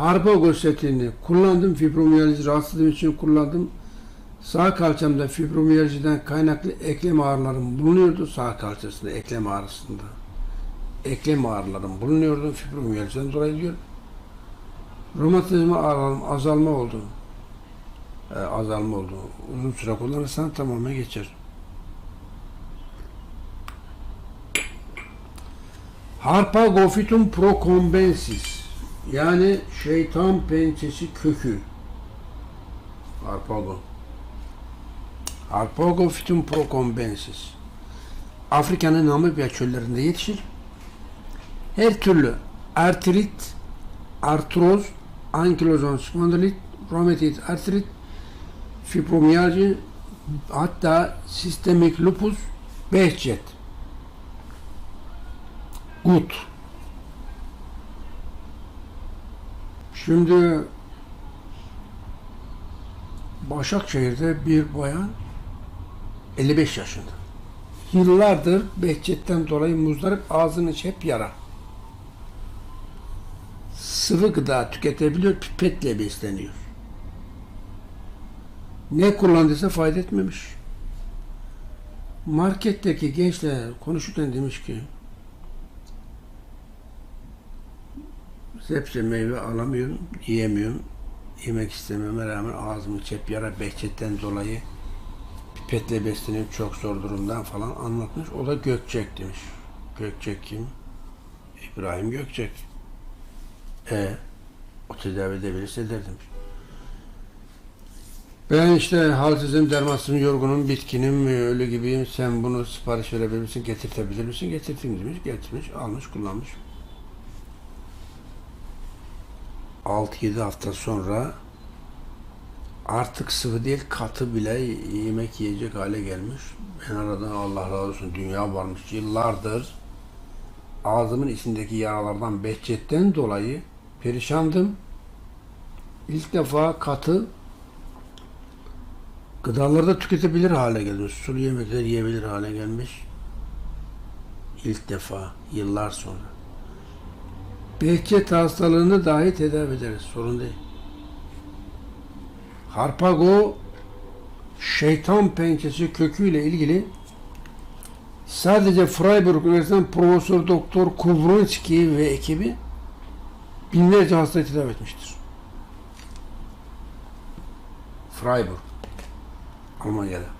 Harpago setini kullandım. Fibromiyalji rahatsızlığım için kullandım. Sağ kalçamda fibromiyajiden kaynaklı eklem ağrılarım bulunuyordu. Sağ kalçasında eklem ağrısında. Eklem ağrılarım bulunuyordu. Fibromiyajiden dolayı diyor. Romatizma ağrılarım azalma oldu. Ee, azalma oldu. Uzun süre kullanırsan tamamen geçer. Harpagofitum procombensis yani şeytan pençesi kökü. Harpago. Harpagofitum procombensis. Afrika'nın Namibya çöllerinde yetişir. Her türlü artrit, artroz, ankilozan spondilit, romatit artrit, fibromiyalji, hatta sistemik lupus, behçet. Gut. Şimdi Başakşehir'de bir bayan 55 yaşında. Yıllardır Behçet'ten dolayı muzdarip ağzının içi hep yara. Sıvı gıda tüketebiliyor, pipetle besleniyor. Ne kullandıysa fayda etmemiş. Marketteki gençler konuşurken demiş ki sebze meyve alamıyorum, yiyemiyorum. Yemek istememe rağmen ağzımın içi hep yara Behçet'ten dolayı pipetle besleniyorum çok zor durumdan falan anlatmış. O da Gökçek demiş. Gökçek kim? İbrahim Gökçek. E o tedavi edebilirse eder demiş. Ben işte halsizim, dermansızım, yorgunum, bitkinim, ölü gibiyim. Sen bunu sipariş verebilir misin, getirtebilir misin? Getirdim demiş, getirmiş, almış, kullanmış. 6-7 hafta sonra artık sıvı değil katı bile yemek yiyecek hale gelmiş. Ben aradan Allah razı olsun dünya varmış yıllardır ağzımın içindeki yaralardan behçetten dolayı perişandım. İlk defa katı gıdaları da tüketebilir hale gelmiş. Sulu yemekler yiyebilir hale gelmiş. İlk defa yıllar sonra. Behçet hastalığını dahi tedavi ederiz. Sorun değil. Harpago şeytan pençesi köküyle ilgili sadece Freiburg Üniversitesi'nden Profesör Doktor Kuvronski ve ekibi binlerce hastayı tedavi etmiştir. Freiburg Almanya'da.